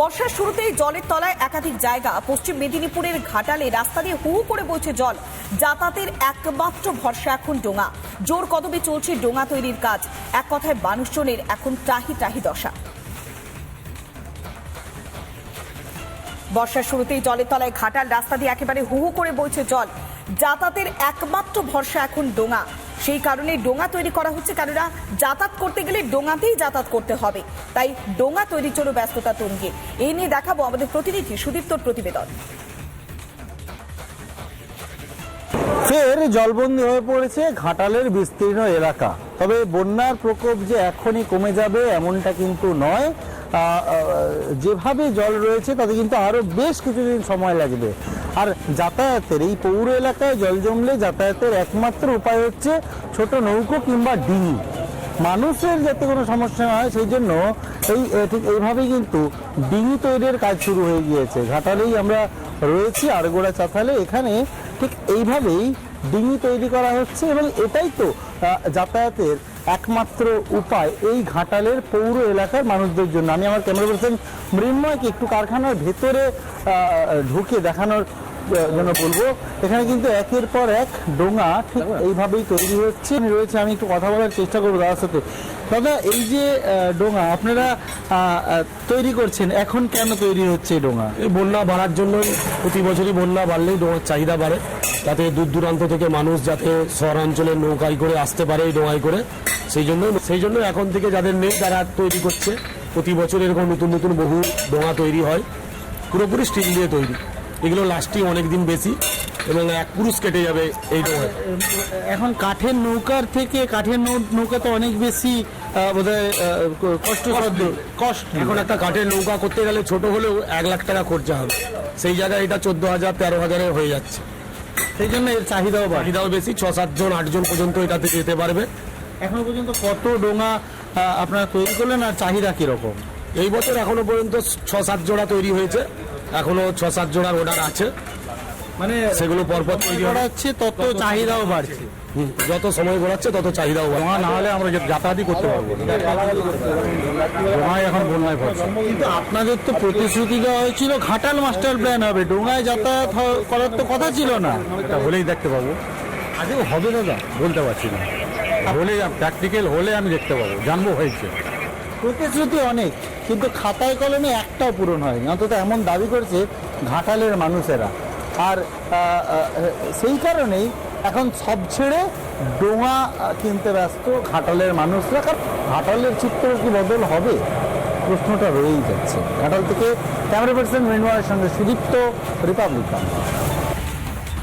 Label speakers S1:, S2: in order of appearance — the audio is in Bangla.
S1: বর্ষার শুরুতেই জলের তলায় একাধিক জায়গা, পশ্চিম মেদিনীপুরের ঘাটালে রাস্তা দিয়ে হু করে বইছে জল। যাতায়াতের একমাত্র ভরসা এখন ডোঙা। জোর কদমে চলছে ডোঙা তৈরির কাজ। এক কথায় মানুষজনের এখন ত্রাহি ত্রাহি দশা। বর্ষার শুরুতেই জলের তলায় ঘাটাল রাস্তা দিয়ে একেবারে হু হু করে বইছে জল। যাতায়াতের একমাত্র ভরসা এখন ডোঙা। সেই কারণে ডোঙা তৈরি করা হচ্ছে কেননা যাতায়াত করতে গেলে ডোঙাতেই যাতায়াত করতে হবে। তাই ডোঙা তৈরির জন্য ব্যস্ততা তুঙ্গে। এই নিয়ে দেখাবো আমাদের প্রতিনিধি সুদীপ্তর প্রতিবেদন।
S2: ফের জলবন্দী হয়ে পড়েছে ঘাটালের বিস্তীর্ণ এলাকা। তবে বন্যার প্রকোপ যে এখনই কমে যাবে, এমনটা কিন্তু নয়। যেভাবে জল রয়েছে, তাতে কিন্তু আরও বেশ কিছুদিন সময় লাগবে। আর যাতায়াতের, এই পৌর এলাকায় জল জমলে যাতায়াতের একমাত্র উপায় হচ্ছে ছোট নৌকো কিংবা ডিঙি। মানুষের যাতে কোনো সমস্যা না হয়, সেই জন্য এই ঠিক এইভাবেই কিন্তু ডিঙি তৈরির কাজ শুরু হয়ে গিয়েছে। ঘাটালেই আমরা রয়েছি, আরগোড়া চাথালে। এখানে ঠিক এইভাবেই ডিঙি তৈরি করা হচ্ছে এবং এটাই তো যাতায়াতের একমাত্র উপায় এই ঘাটালের পৌর এলাকার মানুষদের জন্য। আমি আমার ক্যামেরা পার্সন মৃন্ময়কে একটু কারখানার ভেতরে ঢুকে দেখানোর জন্য বলব এখানে কিন্তু একের পর এক ডোঙা ঠিক এইভাবেই তৈরি হচ্ছে। রয়েছে আমি একটু কথা বলার চেষ্টা করব দাদার সাথে। দাদা এই যে ডোঙা আপনারা তৈরি করছেন এখন কেন তৈরি হচ্ছে এই ডোঙা?
S3: এই বন্যা বাড়ার জন্য প্রতি বছরই বন্যা বাড়লেই ডোঙার চাহিদা বাড়ে। যাতে দূর দূরান্ত থেকে মানুষ যাতে শহরাঞ্চলের নৌকায় করে আসতে পারে এই ডোঙায় করে। সেই জন্য সেই জন্য এখন থেকে যাদের নেই তারা তৈরি করছে। প্রতি বছর এরকম নতুন নতুন বহু ডোঙা তৈরি হয়। পুরোপুরি স্টিল দিয়ে তৈরি। এগুলো লাস্টিং অনেক দিন বেশি এবং এক পুরুষ কেটে যাবে এই ডোঙায়
S2: এখন কাঠের নৌকার থেকে কাঠের নৌকা তো অনেক বেশি বোধহয় কষ্টসাধ্য। কষ্ট
S3: এখন একটা কাঠের নৌকা করতে গেলে ছোট হলেও এক লাখ টাকা খরচা হবে। সেই জায়গায় এটা চোদ্দ হাজার তেরো হাজারে হয়ে যাচ্ছে।
S2: সেই জন্য এর চাহিদাও
S3: চাহিদাও বেশি ছ সাতজন আটজন পর্যন্ত এটাতে যেতে পারবে।
S2: এখনও পর্যন্ত কত ডোঙা আপনারা তৈরি করলেন আর চাহিদা কীরকম?
S3: এই বছর এখনও পর্যন্ত ছ সাত জোড়া তৈরি হয়েছে। এখনও ছ সাত জোড়ার অর্ডার আছে।
S2: মানে
S3: সেগুলো পরপর তৈরি
S2: হচ্ছে তত চাহিদাও বাড়ছে।
S3: যত সময় গড়াচ্ছে তত চাহিদাও
S2: ডোঙা না হলে আমরা যাতায়াতই করতে পারব ডোঙায় এখন বন্যায় ভরসা। কিন্তু আপনাদের তো প্রতিশ্রুতি দেওয়া হয়েছিল ঘাটাল মাস্টার প্ল্যান হবে। ডোঙায় যাতায়াত করার তো কথা ছিল না।
S4: এটা হলেই দেখতে পাবো। আজও হবে দাদা বলতে পারছি না। হলে প্র্যাকটিক্যাল হলে আমি দেখতে পাবো। জানব হয়েছে।
S2: প্রতিশ্রুতি অনেক। কিন্তু খাতায় কলমে একটাও পূরণ হয়নি। অন্তত এমন দাবি করছে ঘাটালের মানুষেরা। আর সেই কারণেই এখন সব ছেড়ে ডোঙা কিনতে ব্যস্ত ঘাটালের মানুষরা। কারণ ঘাটালের চিত্র কি বদল হবে? প্রশ্নটা রয়েই যাচ্ছে। ঘাটাল থেকে ক্যামেরা পার্সন মৃন্ময়ের সঙ্গে সুদীপ্ত রিপাবলিকান